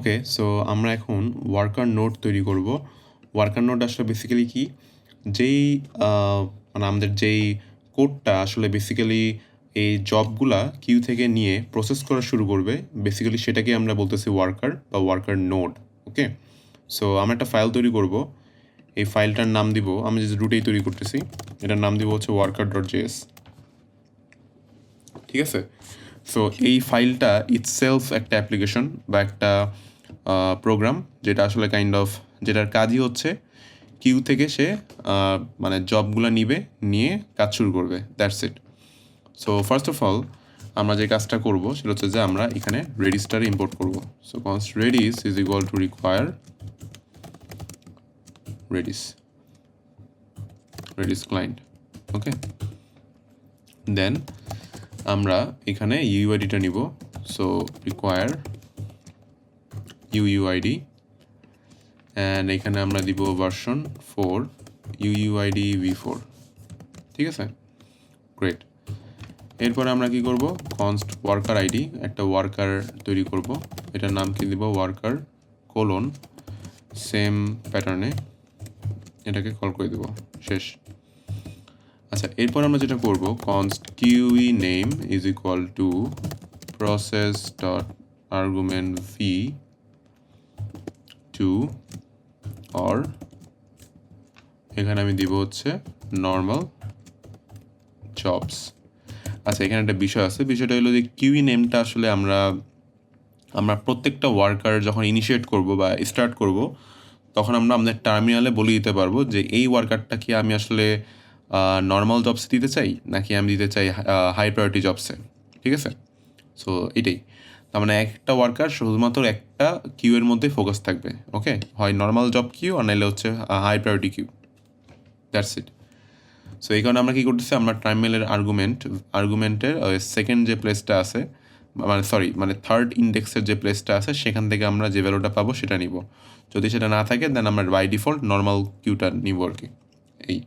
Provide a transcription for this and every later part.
Okay so আমরা এখন worker note তৈরি করব। ওয়ার্কার নোট আসলে বেসিক্যালি কি? যেই মানে আমাদের যেই কোডটা আসলে বেসিক্যালি এই জবগুলা কিউ থেকে নিয়ে প্রসেস করা শুরু করবে বেসিক্যালি সেটাকে আমরা বলতেছি ওয়ার্কার বা ওয়ার্কার নোড ওকে সো আমরা একটা ফাইল তৈরি করব। এই ফাইলটার নাম দিব, আমি যে রুটেই তৈরি করতেছি। এটার নাম দিব হচ্ছে ওয়ার্কার ডট জেএস ঠিক আছে? সো এই ফাইলটা ইটসেলফ একটা অ্যাপ্লিকেশন বা একটা প্রোগ্রাম যেটা আসলে কাইন্ড অফ যেটার কাজই হচ্ছে কিউ থেকে সে মানে জবগুলো নিবে, নিয়ে কাজ শুরু করবে that's it so first of all আমরা যে কাজটা করব, সেটা হচ্ছে যে আমরা এখানে রেডিস্টার ইম্পোর্ট করব। So const Redis is equal to require Redis Redis client okay then আমরা এখানে ইউআইডিটা নিব। সো রিকোয়ার ইউইউআইডি অ্যান্ড এখানে আমরা দিব version four UUID v four ঠিক আছে? গ্রেট এরপরে আমরা কি করব? কনস্ট ওয়ার্কার আইডি একটা ওয়ার্কার তৈরি করব। এটার নাম কি দিব? ওয়ার্কার কোলন সেম প্যাটার্নে এটাকে কল করে দেব। শেষ। আচ্ছা এরপর আমরা যেটা করব const queue name is equal to process dot argument v two or এখানে আমি দিব হচ্ছে নর্মাল জবস আচ্ছা এখানে একটা বিষয় আছে, বিষয়টা হলো যে কিউই নেমটা আসলে আমরা আমরা প্রত্যেকটা ওয়ার্কার যখন ইনিশিয়েট করব বা স্টার্ট করব, তখন আমরা আমাদের টার্মিনালে বলে দিতে পারব যে এই ওয়ার্কারটা কি আমি আসলে নর্মাল জবসে দিতে চাই, নাকি আমি দিতে চাই হাই প্রায়োরিটি জবসে ঠিক আছে? সো এটাই। তার মানে একটা ওয়ার্কার শুধুমাত্র একটা কিউ এর মধ্যে ফোকাস থাকবে ওকে হয় নর্মাল জব কিউ আর নাইলে হচ্ছে high priority queue that's it so এই কারণে আমরা কী করতেছি, আমরা টার্মিনালের আর্গুমেন্ট আর্গুমেন্টের সেকেন্ড যে প্লেসটা আছে মানে সরি মানে থার্ড ইন্ডেক্সের যে প্লেসটা আছে, সেখান থেকে আমরা যে ভ্যালুটা পাবো সেটা নিব। যদি সেটা না থাকে দেন আমরা বাই ডিফল্ট নর্মাল কিউটা নিব আর কি, এই।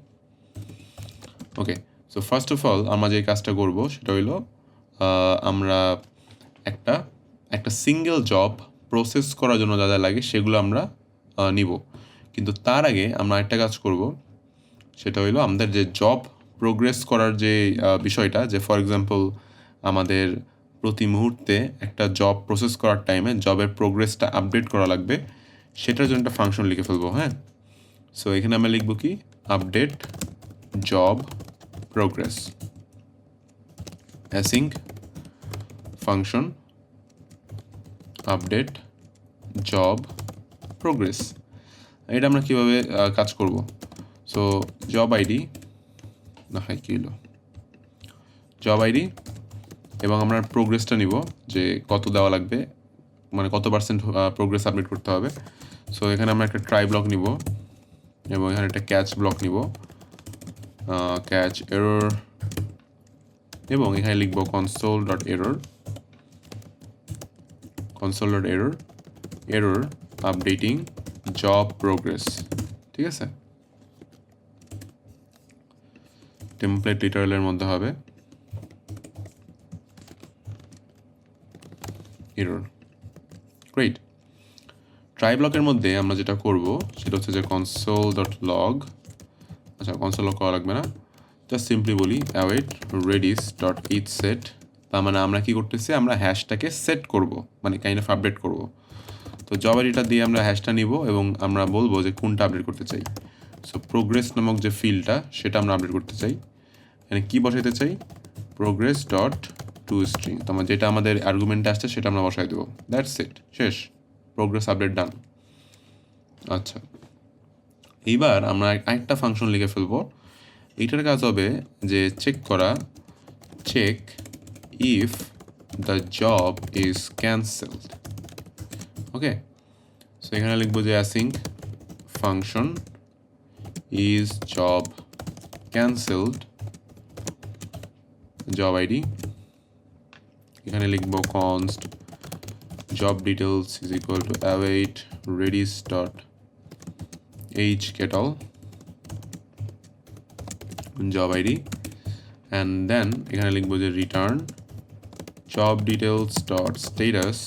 Okay so first of all আমরা যে কাজটা করব, সেটা হইল আমরা একটা একটা সিঙ্গেল জব প্রসেস করার জন্য যা যা লাগে সেগুলো আমরা নিব। কিন্তু তার আগে আমরা একটা কাজ করব। সেটা হইল আমাদের যে জব প্রোগ্রেস করার যে বিষয়টা, যে ফর এক্সাম্পল আমাদের প্রতি মুহূর্তে একটা জব প্রসেস করার টাইমে জবের প্রোগ্রেসটা আপডেট করা লাগবে, সেটার জন্য একটা ফাংশন লিখে ফেলব হ্যাঁ? সো এখানে আমরা লিখব কি? Update job progress async function update, job progress এটা আমরা কীভাবে কাজ করব? সো জব আইডি না হয় কী হলো জব আইডি এবং আমরা প্রোগ্রেসটা নিব, যে কত দেওয়া লাগবে মানে কত পার্সেন্ট প্রোগ্রেস আপডেট করতে হবে। সো এখানে আমরা একটা ট্রাই ব্লক নিব, এবং এখানে একটা ক্যাচ ব্লক নিব ক্যাচ এরর এবং এখানে লিখব console dot error console dot error error updating job progress ঠিক আছে? টেমপ্লেট লিটারালের মধ্যে হবে এরর গ্রেট ট্রাই ব্লকের মধ্যে আমরা যেটা করব, সেটা হচ্ছে যে কনসোল ডট লগ আচ্ছা কনসোল লগ করা লাগবে না। জাস্ট সিম্পলি বলি await Redis dot it set তার মানে আমরা কি করতেছি, আমরা হ্যাশটাকে সেট করব মানে কাইন্ড অফ আপডেট করব। তো জব আইডিটা দিয়ে আমরা হ্যাশটা নিব এবং আমরা বলব যে কোনটা আপডেট করতে চাই। সো প্রোগ্রেস নামক যে ফিল্ডটা সেটা আমরা আপডেট করতে চাই। এখানে কি বসাইতে চাই? প্রোগ্রেস ডট টু স্ট্রিং তোমার যেটা আমাদের আর্গুমেন্টে আসছে, সেটা আমরা বসাই দেবো। দ্যাটস ইট শেষ। প্রোগ্রেস আপডেট ডান আচ্ছা। এইবার আমরা আরেকটা ফাংশন লিখে ফেলব। এইটার কাজ হবে যে চেক করা check if the job is cancelled okay so এখানে লিখব যে async function is job cancelled job ID এখানে লিখব const job details is equal to await redis dot age get all job id and then এখানে লিখব যে return job details dot status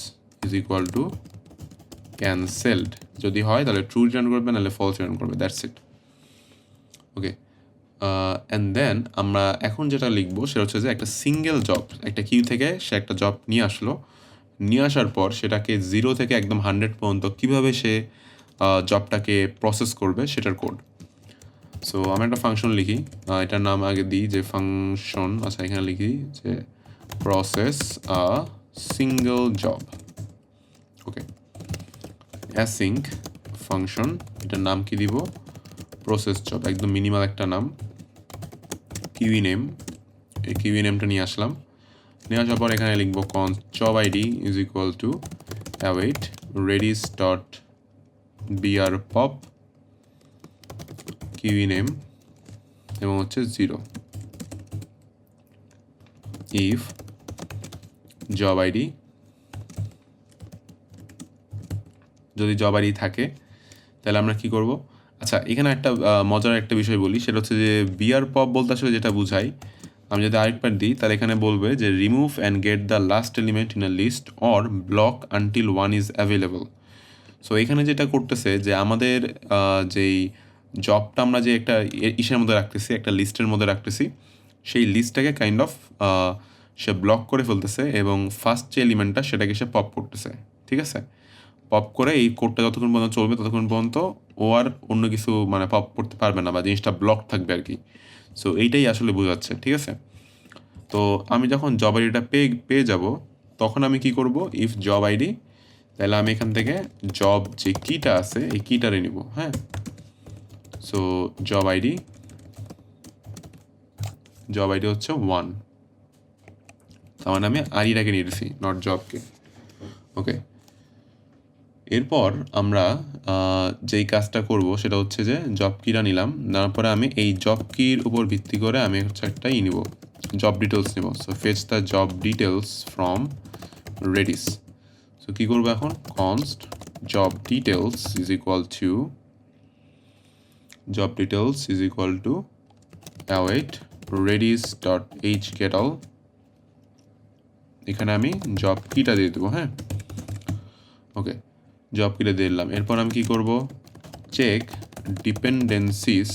is equal to cancelled যদি হয়, তাহলে true return করবে, নাহলে ফলস রিটার্ন করবে that's it okay and then আমরা এখন যেটা লিখব, সেটা হচ্ছে যে একটা সিঙ্গেল জব একটা কিউ থেকে সে একটা জব নিয়ে আসলো। নিয়ে আসার পর সেটাকে জিরো থেকে একদম হান্ড্রেড পর্যন্ত কীভাবে সে জবটাকে প্রসেস করবে, সেটার কোড সো আমি একটা ফাংশন লিখি এটার নাম আগে দিই, যে ফাংশন আচ্ছা এখানে লিখি যে process a single job okay async function এটার নাম কি দিব? প্রসেস জব একদম মিনিমাল একটা নাম। কিউই নেম এই কিউই নেমটা নিয়ে আসলাম। নিয়ে আসার পর এখানে লিখব const job ID is equal to await Redis dot BR pop queue name এবং হচ্ছে জিরো ইফ জব আইডি যদি জব আইডি থাকে, তাহলে আমরা কি করব? আচ্ছা এখানে একটা মজার একটা বিষয় বলি, সেটা হচ্ছে যে বিয়ার পপ বলতে আসলে যেটা বুঝাই, আমি যদি আরেকবার দিই, তাহলে এখানে বলবে যে remove and get the last element in a list or block until one is available so এখানে যেটা করতেছে যে আমাদের যেই জবটা আমরা যে একটা ইসের মধ্যে রাখতেছি, একটা লিস্টের মধ্যে রাখতেছি, সেই লিস্টটাকে কাইন্ড অফ সে ব্লক করে ফেলতেছে এবং ফার্স্ট যে এলিমেন্টটা সেটাকে সে পপ করতেছে, ঠিক আছে? পপ করে এই কোডটা যতক্ষণ পর্যন্ত চলবে ততক্ষণ পর্যন্ত ও আর অন্য কিছু মানে পপ করতে পারবে না বা জিনিসটা ব্লক থাকবে আর কি। সো এইটাই আসলে বোঝাচ্ছে, ঠিক আছে? তো আমি যখন জব আইডিটা পেয়ে পেয়ে যাব, তখন আমি কি করব? ইফ জব আইডি তাহলে আমি এখান থেকে জব যে কিটা আছে, এই কিটারে নিব হ্যাঁ? So job ID job ID হচ্ছে ওয়ান তার মানে আমি আইডিটাকে নিয়েছি নট জবকে ওকে এরপর আমরা যেই কাজটা করব সেটা হচ্ছে যে জব কিটা নিলাম, নেওয়ার পরে আমি এই জব কির উপর ভিত্তি করে আমি হচ্ছে একটা ই নিব জব ডিটেলস নিব। So fetch the job details from Redis so কী করব এখন? Const job details is equal to job details is equal to await Redis dot H get all এখানে আমি জব কিটা দিয়ে দেবো হ্যাঁ? ওকে জব কিটা দিয়ে দিলাম। এরপর আমি কি করব? Check dependencies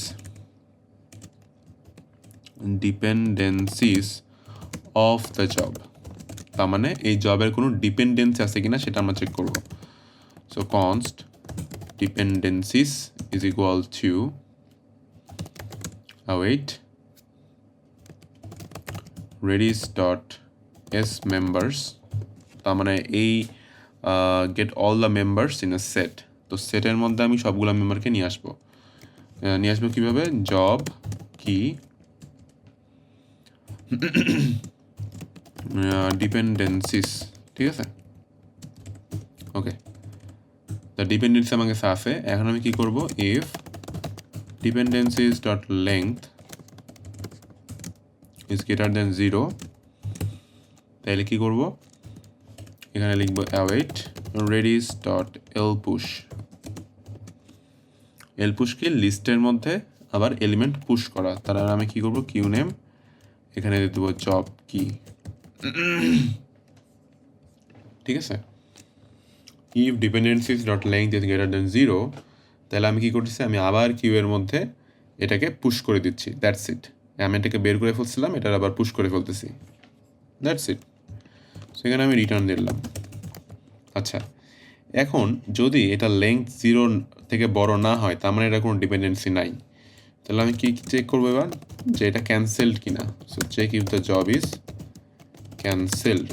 dependencies of the job তার মানে এই জবের কোনো ডিপেন্ডেন্সি আছে কিনা সেটা আমরা চেক করব। So const dependencies is equal to await redis dot S members তার মানে এই get all the members in a set তো সেটের মধ্যে আমি সবগুলো মেম্বারকে নিয়ে আসব। নিয়ে আসব কীভাবে? জব কি? ডিপেন্ডেন্সিস ঠিক আছে? ওকে দ্য ডিপেন্ডেন্সি আমার কাছে আছে। এখন আমি কি করব? If dependencies dot length is greater than zero তাহলে কি করব? এখানে লিখব await redis dot lpush lpush কি লিস্টের মধ্যে আবার এলিমেন্ট পুশ করা। তার আমি কি করব? কিউ নেম এখানে দিয়ে দেবো জব কি ঠিক আছে? If dependencies dot length is greater than zero তাহলে আমি কি করতেছি? আমি আবার কিউ এর মধ্যে এটাকে পুশ করে দিচ্ছি। দ্যাটস ইট আমি এটাকে বের করে ফেলছিলাম, এটার আবার পুশ করে ফেলতেছি। দ্যাটস ইট সেখানে আমি রিটার্ন দিলাম। আচ্ছা এখন যদি এটা লেংথ জিরো থেকে বড় না হয়, তার মানে এটা কোনো ডিপেন্ডেন্সি নাই। তাহলে আমি কি চেক করব এবার? যে এটা ক্যান্সেলড কিনা। So check if the job is cancelled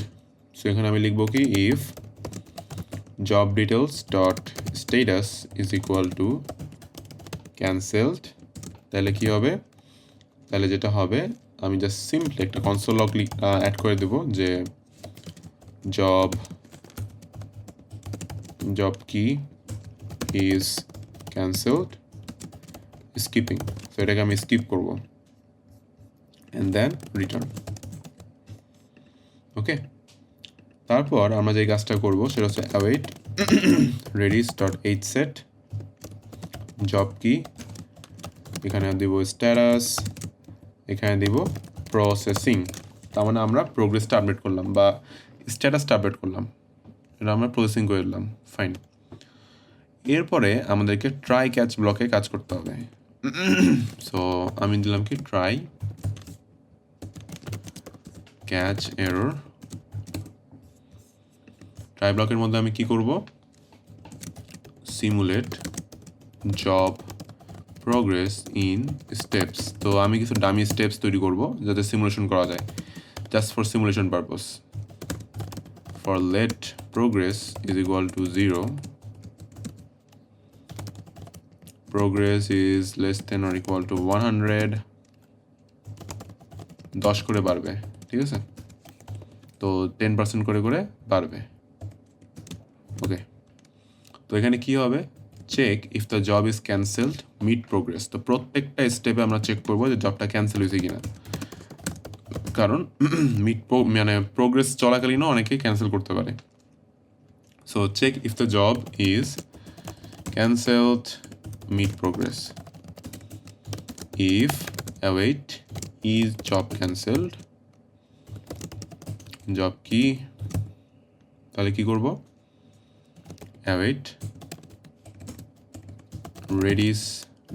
so এখানে আমি লিখব কি if job details dot status is equal to cancelled তাহলে কি হবে? তাহলে যেটা হবে, আমি জাস্ট সিম্পলি একটা কনসোল লগ অ্যাড করে দেবো যে job job key is cancelled skipping তো এটাকে আমি স্কিপ করব। অ্যান্ড দেন রিটার্ন ওকে তারপর আমরা যে কাজটা করব, সেটা হচ্ছে await Redis dot H set job key এখানে দিব স্ট্যাটাস এখানে দিব প্রসেসিং তার মানে আমরা প্রোগ্রেসটা আপডেট করলাম বা স্ট্যাটাসটা আপডেট করলাম। এটা আমরা প্রসেসিং করে দিলাম ফাইন এরপরে আমাদেরকে ট্রাই ক্যাচ ব্লকে কাজ করতে হবে। সো আমি দিলাম কি ট্রাই ক্যাচ এরর ট্রাই ব্লকের মধ্যে আমি কি করব? Simulate job progress in steps তো আমি কিছু ডামি স্টেপস তৈরি করব যাতে সিমুলেশন করা যায়। Just for simulation purpose for let progress is equal to zero progress is less than or equal to 100 দশ করে বাড়বে, ঠিক আছে? তো টেন পার্সেন্ট করে করে বাড়বে। ওকে। তো এখানে কি হবে? Check if the job is cancelled mid progress তো প্রত্যেকটা স্টেপে আমরা চেক করব যে জবটা ক্যান্সেল হয়েছে কিনা। কারণ মিড মানে প্রোগ্রেস চলাকালীনও অনেকে ক্যান্সেল করতে পারে। So check if the job is cancelled mid progress if await is job cancelled? Job key? তাহলে কি করব? await Redis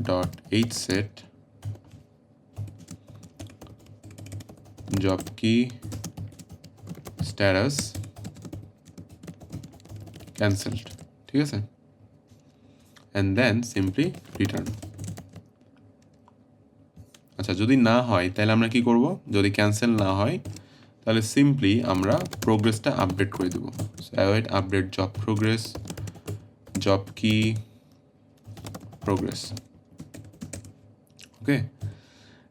dot h set job কি status, cancelled, ঠিক আছে? অ্যান্ড দেন সিম্পলি রিটার্ন আচ্ছা যদি না হয়, তাহলে আমরা কি করব? যদি ক্যান্সেল না হয়, তাহলে সিম্পলি আমরা প্রোগ্রেসটা আপডেট করে দেবো। Await update job progress job key progress okay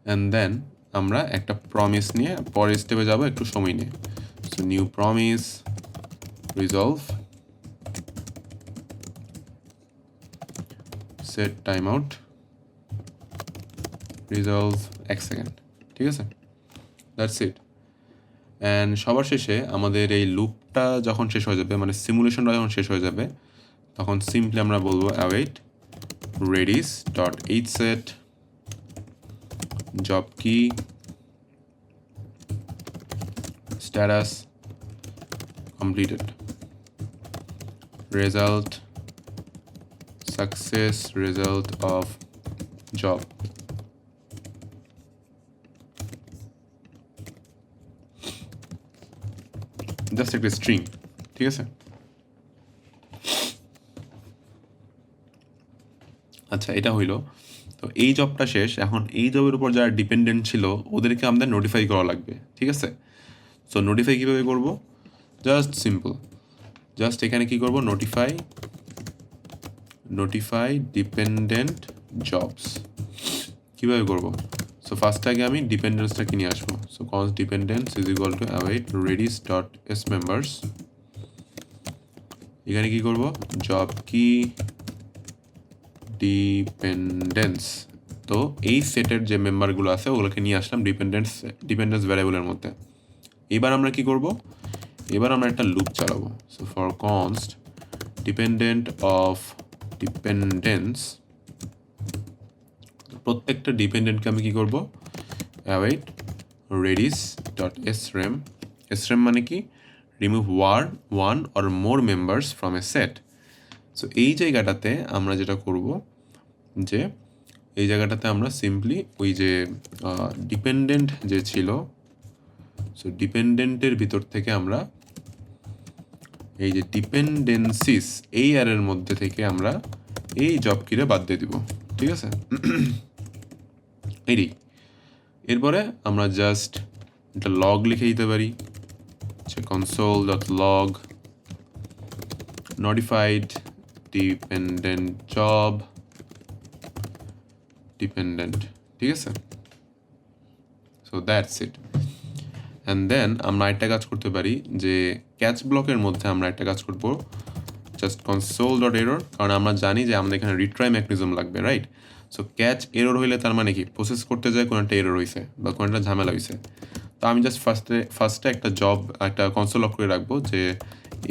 and then আমরা একটা প্রমিস নিয়ে পরের স্টেপে যাব একটু সময় নিয়ে। So new promise resolve set time out resolve, এক সেকেন্ড ঠিক আছে? দ্যাটস ইট অ্যান্ড সবার শেষে আমাদের এই লুপটা যখন শেষ হয়ে যাবে মানে সিমুলেশনটা যখন শেষ হয়ে যাবে, তখন সিম্পলি আমরা বলব await Redis dot H set job key status completed result success, result of job. Just একটা স্ট্রিং ঠিক আছে? আচ্ছা এটা হইল। তো এই জবটা শেষ। এখন এই জবের উপর যারা ডিপেন্ডেন্ট ছিল, ওদেরকে আমাদের নোটিফাই করা লাগবে, ঠিক আছে? সো নোটিফাই কীভাবে করব? জাস্ট সিম্পল জাস্ট এখানে কি করব? নোটিফাই নোটিফাই ডিপেন্ডেন্ট জবস কীভাবে করব? সো ফার্স্ট আগে আমি ডিপেন্ডেন্সটা কিনে আসব। So const dependents is equal to await Redis dot S members এখানে কি করব? জব কি ডিপেন্ডেন্স তো এই সেটের যে মেম্বারগুলো আছে, ওগুলোকে নিয়ে আসলাম ডিপেন্ডেন্স ডিপেন্ডেন্স ভ্যারিয়েবলের মধ্যে। এবার আমরা কি করব? এবার আমরা একটা লুপ চালাবো। So for const dependent of dependents প্রত্যেকটা ডিপেন্ডেন্টকে আমি কী করব? Await Redis dot S rem S rem মানে কি? Remove war one or more members from a set so এই জায়গাটাতে আমরা যেটা করব যে এই জায়গাটাতে আমরা সিম্পলি ওই যে ডিপেন্ডেন্ট যে ছিল সো ডিপেন্ডেন্টের ভিতর থেকে আমরা এই যে ডিপেন্ডেন্সিস এই আরের মধ্যে থেকে আমরা এই জব কিরে বাদ দিয়ে দিব, ঠিক আছে? এরই এরপরে আমরা জাস্ট একটা লগ লিখে দিতে পারি console dot log notified dependent job dependent ঠিক আছে? So that's it and then আমরা একটা কাজ করতে পারি যে ক্যাচ ব্লকের মধ্যে আমরা একটা কাজ করব। জাস্ট কনসোল ডট এরর কারণ আমরা জানি যে আমাদের এখানে রিট্রাই মেকানিজম লাগবে রাইট সো ক্যাচ এরর হইলে তার মানে কি? প্রসেস করতে যায় কোনো একটা এরর হয়েছে বা কোনো একটা ঝামেলা হয়েছে তো আমি জাস্ট ফার্স্টে ফার্স্টে একটা জব একটা কনসোল লক করে রাখব যে,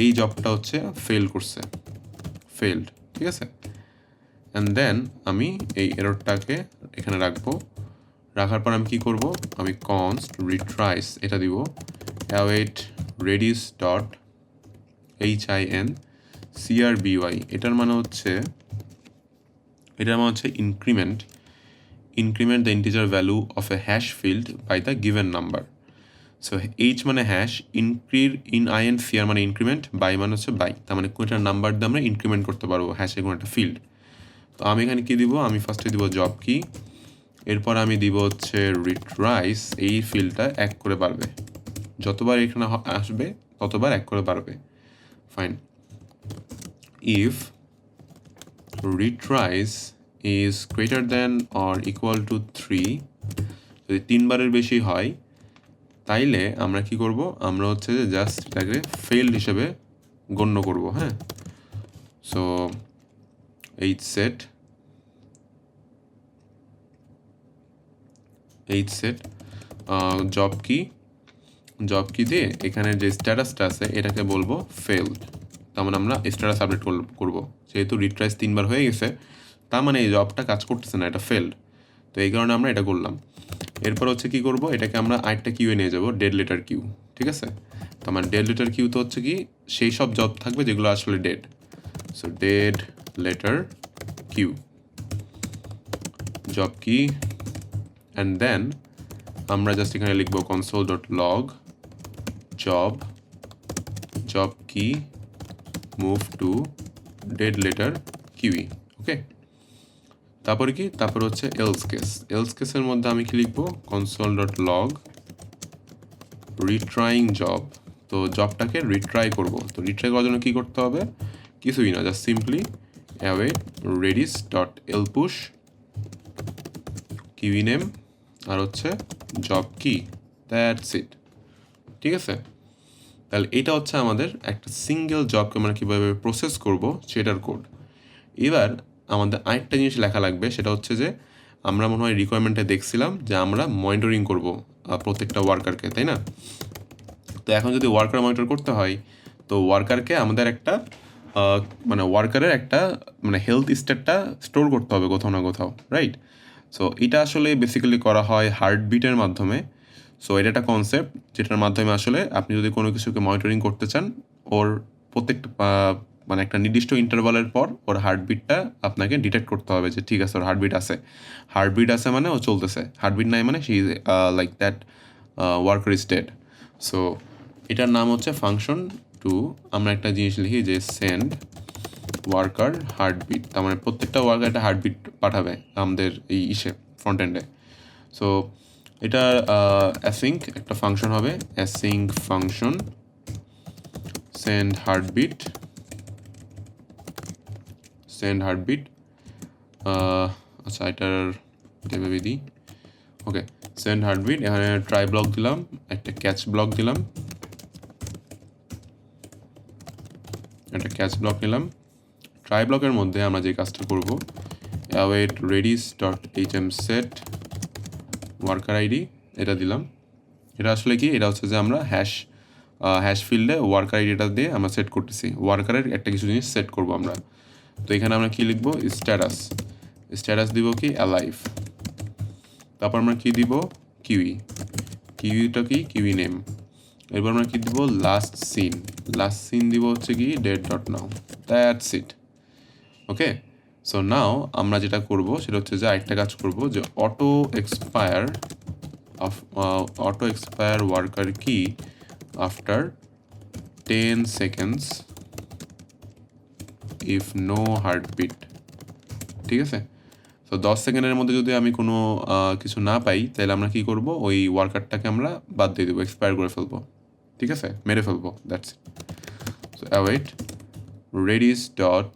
এই জবটা হচ্ছে ফেল করছে। ফেলড ঠিক আছে? অ্যান্ড দেন আমি এই এররটাকে এখানে রাখব। রাখার পর আমি কী করব? আমি কনস্ট রিট্রাইস এটা দিব। Await Redis dot H I N CRBY এটার মানে হচ্ছে, এটার মানে হচ্ছে increment increment the integer value of a hash field by the given number so H মানে hash incr in I N CR মানে ইনক্রিমেন্ট বাই মানে হচ্ছে বাই তার মানে কোনটা নাম্বার দিয়ে আমরা ইনক্রিমেন্ট করতে পারব হ্যাশের কোনো একটা ফিল্ড তো আমি এখানে কি দিব? আমি ফার্স্টে দিব জব কি এরপর আমি দিব হচ্ছে রিট্রাইস এই ফিল্ডটা এক করে বাড়বে। যতবার এখানে আসবে, ততবার এক করে বাড়বে। Fine if retries is greater than or equal to 3 যদি তিনবারের বেশি হয়, তাইলে আমরা কি করব? আমরা হচ্ছে যে জাস্ট এটাকে ফেইল্ড হিসেবে গণ্য করব হ্যাঁ? So H set H set job key job key দিয়ে এখানে যে স্ট্যাটাসটা আছে, এটাকে বলব ফেলড তার মানে আমরা স্ট্যাটাস আপডেট করব। যেহেতু রিট্রাইস তিনবার হয়ে গেছে, তার মানে এই জবটা কাজ করতেছে না, এটা ফেলড তো এই কারণে আমরা এটা করলাম। এরপর হচ্ছে কি করব, এটাকে আমরা আরেকটা কিউয়ে নিয়ে যাব ডেড লেটার কিউ ঠিক আছে? তার মানে ডেড লেটার কিউ তো হচ্ছে কি, সেই সব জব থাকবে যেগুলো আসলে dead so dead letter queue job key and then আমরা জাস্ট এখানে লিখব console dot log job job key move to dead letter queue okay তারপরে কি? তারপর হচ্ছে এলস কেস এলস কেসের মধ্যে আমি কি লিখব? Console dot log retrying job তো জবটাকে রিট্রাই করব। তো রিট্রাই করার জন্য কী করতে হবে? কিছুই না just simply await Redis dot L push queue name আর হচ্ছে জব কি? দ্যাটস ইট ঠিক আছে? তাহলে এটা হচ্ছে আমাদের একটা সিঙ্গেল জবকে আমরা কীভাবে প্রসেস করব সেটার কোড এবার আমাদের আরেকটা জিনিস লেখা লাগবে, সেটা হচ্ছে যে আমরা মনে হয় রিকোয়ারমেন্টে দেখছিলাম যে আমরা মনিটরিং করব প্রত্যেকটা ওয়ার্কারকে তাই না? তো এখন যদি ওয়ার্কার মনিটর করতে হয়, তো ওয়ার্কারকে আমাদের একটা মানে ওয়ার্কারের একটা মানে হেলথ স্টেটটা স্টোর করতে হবে কোথাও না কোথাও রাইট সো এটা আসলে বেসিক্যালি করা হয় হার্টবিটের মাধ্যমে। সো এটা একটা কনসেপ্ট যেটার মাধ্যমে আসলে আপনি যদি কোনো কিছুকে মনিটরিং করতে চান, ওর প্রত্যেকটা মানে একটা নির্দিষ্ট ইন্টারভালের পর ওর হার্টবিটটা আপনাকে ডিটেক্ট করতে হবে যে ঠিক আছে, ওর হার্টবিট আছে। হার্টবিট আছে মানে ও চলতেছে। হার্টবিট নাই মানে see like that worker is dead so এটার নাম হচ্ছে ফাংশন টু আমরা একটা জিনিস লিখি যে সেন্ড ওয়ার্কার হার্টবিট তার মানে প্রত্যেকটা ওয়ার্কার একটা হার্টবিট পাঠাবে আমাদের এই ইসে ফ্রন্ট এন্ডে সো এটা অ্যাসিঙ্ক একটা ফাংশন হবে async function send heartbeat send heartbeat আচ্ছা এটার এভাবে দিই ওকে সেন্ড হার্টবিট এখানে ট্রাই ব্লক দিলাম, একটা ক্যাচ ব্লক দিলাম, একটা ক্যাচ ব্লক নিলাম ট্রাই ব্লকের মধ্যে আমরা যে কাজটা করব await Redis dot H M set worker ID এটা দিলাম। এটা আসলে কি? এটা হচ্ছে যে আমরা হ্যাশ হ্যাশ ফিল্ডে ওয়ার্কার আইডিটা দিয়ে আমরা সেট করতেছি। ওয়ার্কারের একটা কিছু জিনিস সেট করব আমরা। তো এখানে আমরা কি লিখব? স্ট্যাটাস স্ট্যাটাস দিব কি? অ্যালাইভ তারপর আমরা কি দিব? কিউই কিউইটা কি? কিউই নেম এরপর আমরা কি দিব? লাস্ট সিন লাস্ট সিন দিব হচ্ছে কি? Date dot now that's it okay so now আমরা যেটা করব সেটা হচ্ছে যে আরেকটা কাজ করব যে auto expire of auto expire worker কি after ten seconds if no heartbeat ঠিক আছে? তো দশ সেকেন্ডের মধ্যে যদি আমি কোনো কিছু না পাই, তাহলে আমরা কি করব? ওই ওয়ার্কারটাকে আমরা বাদ দিয়ে দেবো এক্সপায়ার করে ফেলব। ঠিক আছে? মেরে ফেলব that's it so await Redis dot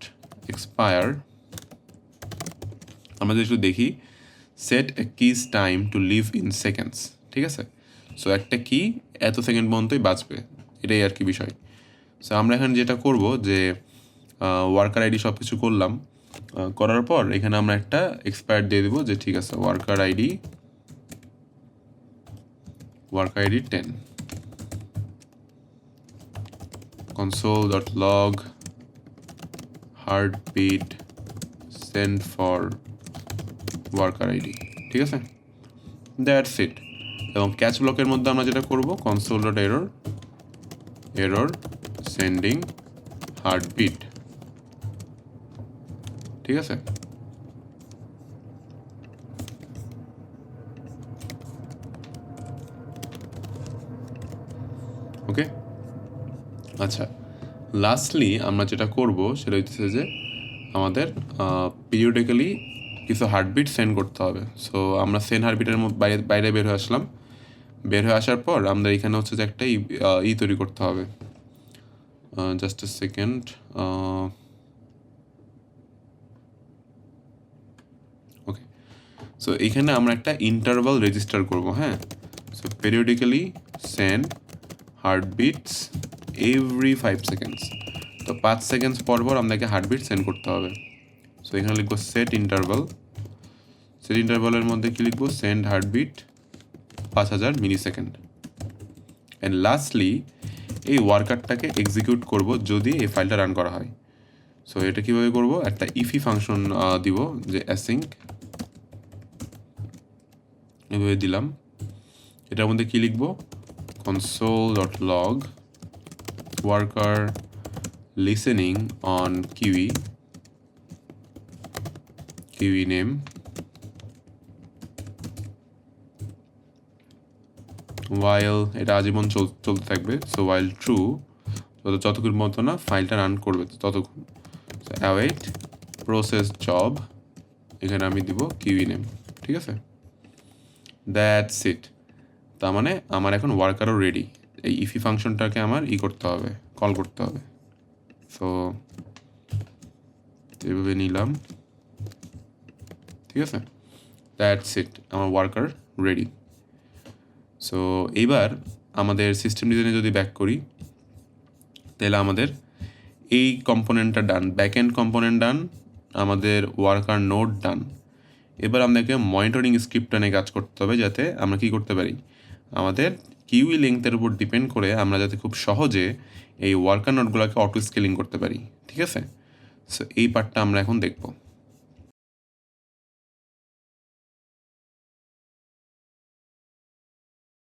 expire আমরা যদি একটু দেখি set a key time to live in seconds ঠিক আছে? সো একটা কি এত সেকেন্ড পর্যন্তই বাঁচবে, এটাই আর কি বিষয়। সো আমরা এখানে যেটা করব যে ওয়ার্কার আইডি সব কিছু করলাম করার পর এখানে আমরা একটা এক্সপায়ার দিয়ে দেবো যে, ঠিক আছে worker ID worker ID ten console log heartbeat, send for worker ঠিক আছে? দ্যাটস ইট এবং ক্যাচ ব্লকের মধ্যে আমরা যেটা করব console dot error error sending heartbeat ঠিক আছে? ওকে আচ্ছা। লাস্টলি আমরা যেটা করব সেটা হচ্ছে যে আমাদের পিরিয়ডিক্যালি কিছু হার্টবিট সেন্ড করতে হবে। সো আমরা সেন হার্টবিটের বাইরে বাইরে বের হয়ে আসলাম। বের হয়ে আসার পর আমাদের এখানে হচ্ছে যে একটা ই তৈরি করতে হবে। Just a second okay so এখানে আমরা একটা ইন্টারভাল রেজিস্টার করব হ্যাঁ? So periodically send heartbeats every five seconds তো পাঁচ সেকেন্ডস পর পর আপনাকে হার্টবিট সেন্ড করতে হবে। সো এখানে লিখব সেট ইন্টারভাল সেট ইন্টারভালের মধ্যে কি লিখব? সেন্ড হার্টবিট পাঁচ হাজার মিলি সেকেন্ড অ্যান্ড লাস্টলি এই ওয়ার্কারটাকে এক্সিকিউট করব যদি এই ফাইলটা রান করা হয়। সো এটা কীভাবে করব? একটা ইফি ফাংশন দিব যে অ্যাসিঙ্ক এভাবে দিলাম। এটার মধ্যে কি লিখব? Console dot log worker listening on queue queue name while এটা আজীবন চল, চলতে থাকবে সো ওয়াইল ট্রু যত যতক্ষণ মতো না ফাইলটা রান করবে, ততক্ষণ। অ্যাওয়েট প্রসেস জব এখানে আমি দিব কিউই নেম ঠিক আছে? দ্যাটস ইট তার মানে আমার এখন ওয়ার্কারও রেডি এই ইফি ফাংশনটাকে আমার ই করতে হবে কল করতে হবে। সো এভাবে নিলাম। ঠিক আছে? দ্যাটস ইট আমার ওয়ার্কার রেডি সো এইবার আমাদের সিস্টেম ডিজাইনে যদি ব্যাক করি, তাহলে আমাদের এই কম্পোনেন্টটা done back end component done আমাদের ওয়ার্কার নোট ডান এবার আমাদেরকে মনিটরিং স্ক্রিপ্টটা নিয়ে কাজ করতে হবে যাতে আমরা কি করতে পারি? আমাদের কিউই লেংথের উপর ডিপেন্ড করে আমরা যাতে খুব সহজে এই ওয়ার্কার নোটগুলোকে অটো স্কেলিং করতে পারি, ঠিক আছে? সো এই পার্টটা আমরা এখন দেখব।